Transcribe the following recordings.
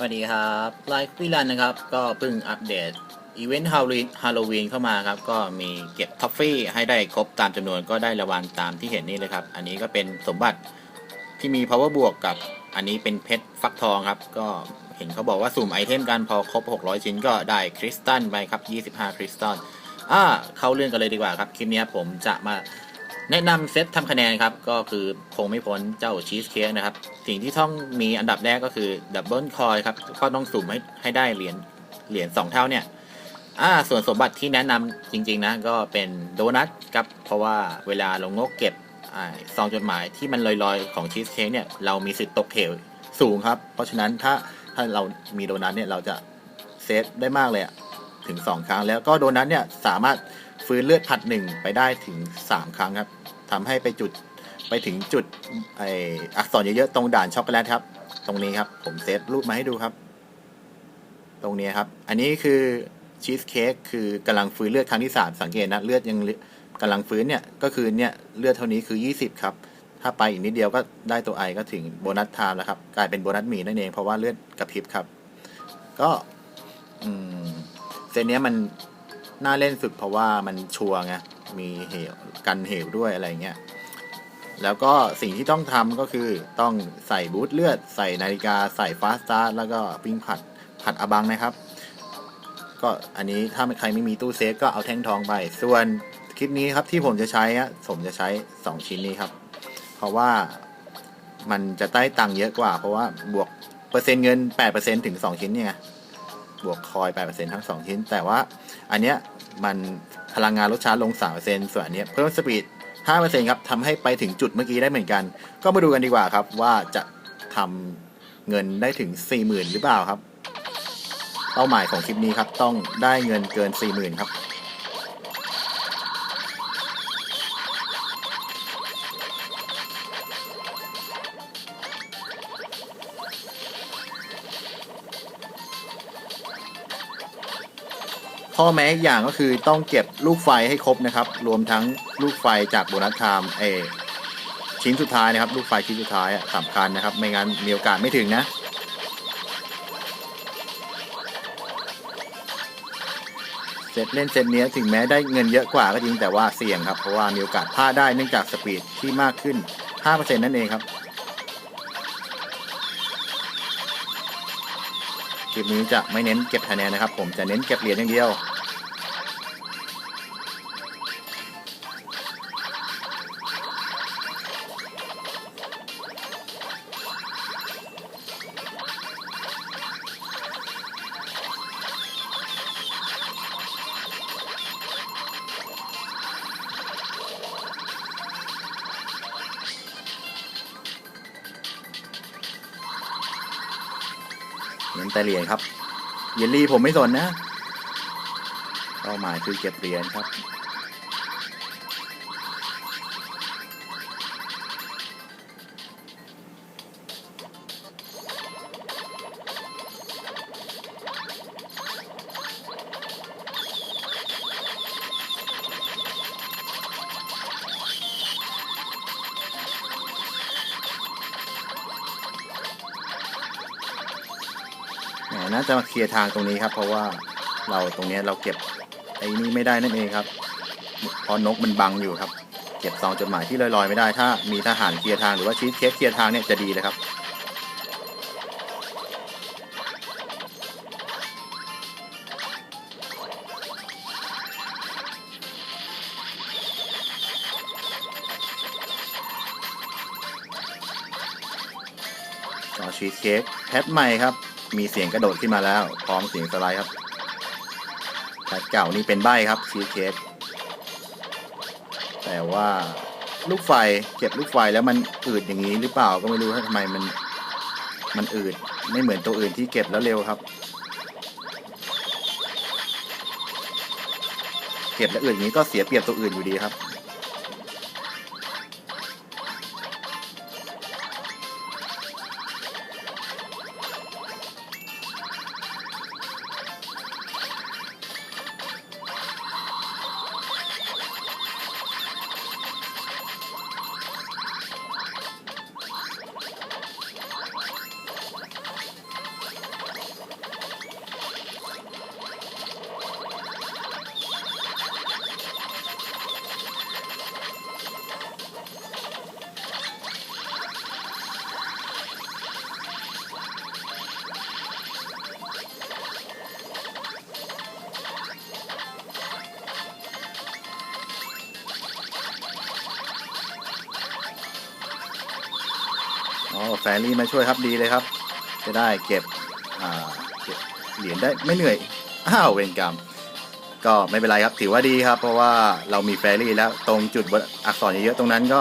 สวัสดีครับไลฟ์วิลันนะครับ ก็เพิ่งอัปเดตอีเวนต์ฮาโลวีนฮาโลวีนเข้ามาครับ ก็มีเก็บท็อฟฟี่ให้ได้ครบตามจำนวนก็ได้รางวัลตามที่เห็นนี่เลยครับ อันนี้ก็เป็นสมบัติที่มี power บวกกับ อันนี้เป็นเพชรฟักทองครับ ก็เห็นเขาบอกว่าสุ่มไอเทมกันพอครบ 600 ชิ้นก็ได้คริสตัลไปครับ 25 คริสตัลอ่าเข้าเรื่องกันเลยดีกว่าครับ คลิปนี้ผมจะมา แนะนำเซตทำคะแนนครับ ก็คือคงไม่พ้นเจ้าชีสเค้กนะครับ สิ่งที่ต้องมีอันดับแรกก็คือดับเบิลคอยครับ ก็ต้องสุ่มให้ให้ได้เหรียญเหรียญสองเท่าเนี่ยอ่าส่วนสมบัติที่แนะนำจริง ๆ นะ ก็เป็นโดนัทครับ เพราะว่าเวลาเรางกเก็บอซองจดหมายที่มันลอยๆ ของชีสเค้กเนี่ย เรามีสิทธิ์ตกเหวสูงครับ เพราะฉะนั้นถ้าถ้าเรามีโดนัทเนี่ยเราจะเซฟได้มากเลยถึง 2 ครั้ง แล้วก็โดนัทเนี่ยสามารถฟื้นเลือดผัดหนึ่งไปได้ถึง 3 ครั้งครับ ทำให้ไปจุดไปถึงจุดไออักษรเยอะๆตรงด่านช็อกโกแลตครับ ตรงนี้ครับ ผมเซฟรูปมาให้ดูครับ ตรงนี้ครับ อันนี้คือชีสเค้กคือกำลังฟื้นเลือดครั้งที่สามสังเกตนะเลือดยังกำลังฟื้นเนี่ยก็คือเนี่ยเลือดเท่านี้คือ 20 ครับ ถ้าไปอีกนิดเดียวก็ได้ตัวไอก็ถึงโบนัสไทม์แล้วครับกลายเป็นโบนัสหมีนั่นเองเพราะว่าเลือดกระพริบครับ ก็เซตเนี้ยมันน่าเล่นสุดเพราะว่ามันชัวร์ไง มีเหวกันเหวด้วยอะไรเงี้ย แล้วก็สิ่งที่ต้องทำก็คือต้องใส่บูทเลือด ใส่นาฬิกา ใส่ฟาสตาร์แล้วก็วิ่งผัดผัดอบังนะครับ ก็อันนี้ถ้าใครไม่มีตู้เซฟก็เอาแท่งทองไป ส่วนคลิปนี้ครับที่ผมจะใช้อะผมจะใช้ 2 ชิ้นนี้ครับ เพราะว่ามันจะได้ตังค์เยอะกว่า เพราะว่าบวกเปอร์เซ็นต์เงิน 8%ถึง 2 ชิ้นเนี่ย บวกคอย8%ทั้ง 2 ชิ้น แต่ว่าอันเนี้ยมันพลังงานลดช้าลง 3%ส่วนอันเนี้ยเพิ่มสปีด 5%ครับทำให้ไปถึงจุดเมื่อกี้ได้เหมือนกัน ก็มาดูกันดีกว่าครับว่าจะทำเงินได้ถึง 40,000 หรือเปล่าครับ เป้าหมายของคลิปนี้ครับต้องได้เงินเกิน 40,000 ครับ ข้อแม้อีกอย่างก็คือต้องเก็บลูกไฟให้ครบนะครับ รวมทั้งลูกไฟจากโบนัสไทม์เอชิ้นสุดท้ายนะครับ ลูกไฟชิ้นสุดท้ายสำคัญนะครับ ไม่งั้นมีโอกาสไม่ถึงนะเซตเล่นเซตเนี้ยถึงแม้ได้เงินเยอะกว่าก็จริงแต่ว่าเสี่ยงครับ เพราะว่ามีโอกาสพลาดได้เนื่องจากสปีดที่มากขึ้น 5%นั่นเองครับ ลิปนี้จะไม่เน้นเก็บคะแนนนะครับ ผมจะเน้นเก็บเหรียญอย่างเดียว นแต่เหรียญครับ เยลลี่ผมไม่สนนะเป้าหมายคือเก็บเหรียญครับ น่าจะมาเคลียร์ทางตรงนี้ครับ เพราะว่าเราตรงนี้เราเก็บไอ้นี่ไม่ได้นั่นเองครับเพราะนกมันบังอยู่ครับ เก็บซองจดหมายที่ลอยๆไม่ได้ ถ้ามีทหารเคลียร์ทางหรือว่าชีสเค้กเคลียร์ทางเนี่ยจะดีเลยครับก็ชีสเค้กแพทใหม่ครับ มีเสียงกระโดดขึ้นมาแล้ว พร้อมเสียงสไลด์ครับแพทเก่านี่เป็นใบครับชีเค้กแต่ว่าลูกไฟเก็บลูกไฟแล้วมันอืดอย่างนี้หรือเปล่าก็ไม่รู้ทำไมมันมันอืดไม่เหมือนตัวอื่นที่เก็บแล้วเร็วครับ เก็บแล้วอืดอย่างนี้ก็เสียเปรียบตัวอื่นอยู่ดีครับ แฟรี่มาช่วยครับดีเลยครับ จะได้เก็บเหรียญได้ไม่เหนื่อย อ้าวเวรกรรม ก็ไม่เป็นไรครับถือว่าดีครับ เพราะว่าเรามีแฟรี่แล้วตรงจุดบนอักษรเยอะๆตรงนั้นก็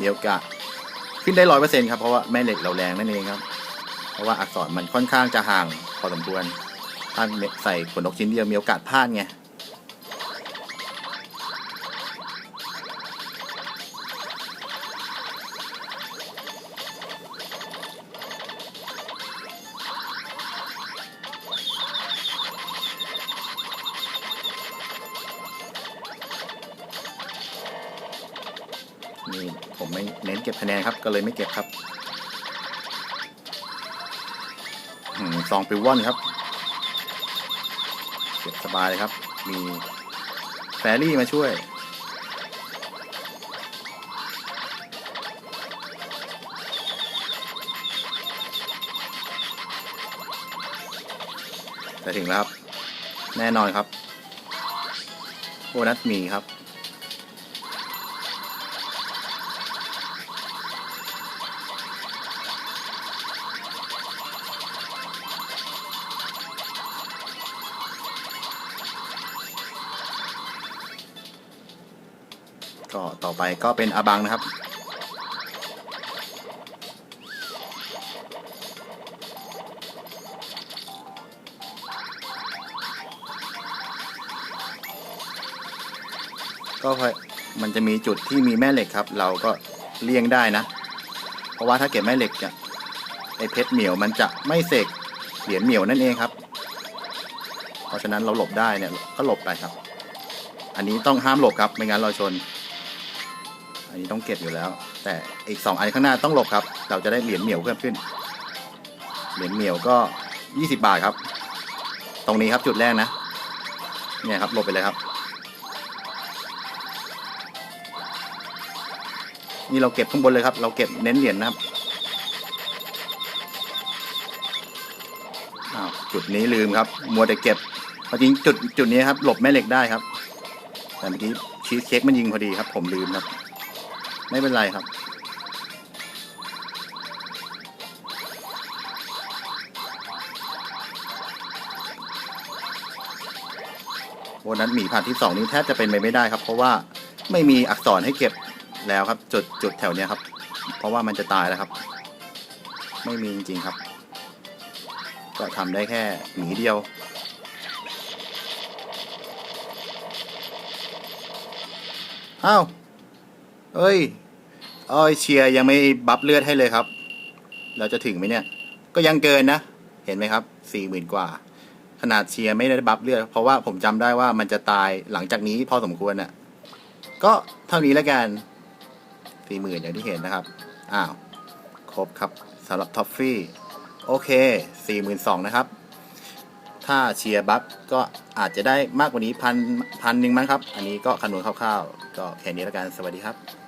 มีโอกาสขึ้นได้ร้อยเปอร์เซ็นต์ครับเพราะว่าแม่เหล็กเราแรงนั่นเองครับ เพราะว่าอักษรมันค่อนข้างจะห่างพอสมควรถ้าใส่ขนนกชิ้นเดียวมีโอกาสพลาดไง นี่ผมไม่เน้นเก็บคะแนนครับ ก็เลยไม่เก็บครับอืมซองปิววอนครับ เก็บสบายเลยครับ มีแฟรี่มาช่วยจะถึงแล้วครับ แน่นอนครับ โบนัสมีครับ ก็ต่อไปก็เป็นอาบังนะครับ ก็พอมันจะมีจุดที่มีแม่เหล็กครับ เราก็เลี่ยงได้นะ เพราะว่าถ้าเก็บแม่เหล็กจะไอเพชรเหมียวมันจะไม่เสกเหรียญเหมียวนั่นเองครับ เพราะฉะนั้นเราหลบได้เนี่ยก็หลบไปครับ อันนี้ต้องห้ามหลบครับ ไม่งั้นเราชน อันนี้ต้องเก็บอยู่แล้ว แต่อีกสองอันข้างหน้าต้องหลบครับ เราจะได้เหรียญเหมียวเพิ่มขึ้น เหรียญเหมียวก็ยี่สิบาทครับ ตรงนี้ครับจุดแรกนะ เนี่ยครับหลบไปเลยครับ นี่เราเก็บข้างบนเลยครับ เราเก็บเน้นเหรียญนะครับอ้าวจุดนี้ลืมครับ มัวแต่เก็บจริงจุดจุดนี้ครับหลบแม่เหล็กได้ครับ แต่เมื่อกี้ชีสเค้กมันยิงพอดีครับ ผมลืมครับ ไม่เป็นไรครับ โบนัสหมีผ่านที่สองนี้แทบจะเป็นไปไม่ได้ครับ เพราะว่าไม่มีอักษรให้เก็บแล้วครับ จุดจุดแถวเนี้ยครับ เพราะว่ามันจะตายแล้วครับ ไม่มีจริงๆครับ ก็ทำได้แค่หมีเดียวอ้าว เอ้ยเอ้ยเชียร์ยังไม่บัฟเลือดให้เลยครับ เราจะถึงไหมเนี่ย ก็ยังเกินนะ เห็นไหมครับสี่หมื่นกว่า ขนาดเชียร์ไม่ได้บัฟเลือด เพราะว่าผมจำได้ว่ามันจะตายหลังจากนี้พอสมควรน่ะ ก็เท่านี้แล้วกันสี่หมื่นอย่างที่เห็นนะครับ อ้าว ครบครับสำหรับท็อฟฟี่ โอเคสี่หมื่นสองนะครับ ถ้าเชียร์บัฟก็อาจจะได้มากกว่านี้พันพันหนึ่งมั้งครับ อันนี้ก็คำนวณคร่าวๆ ก็แค่นี้แล้วกัน สวัสดีครับ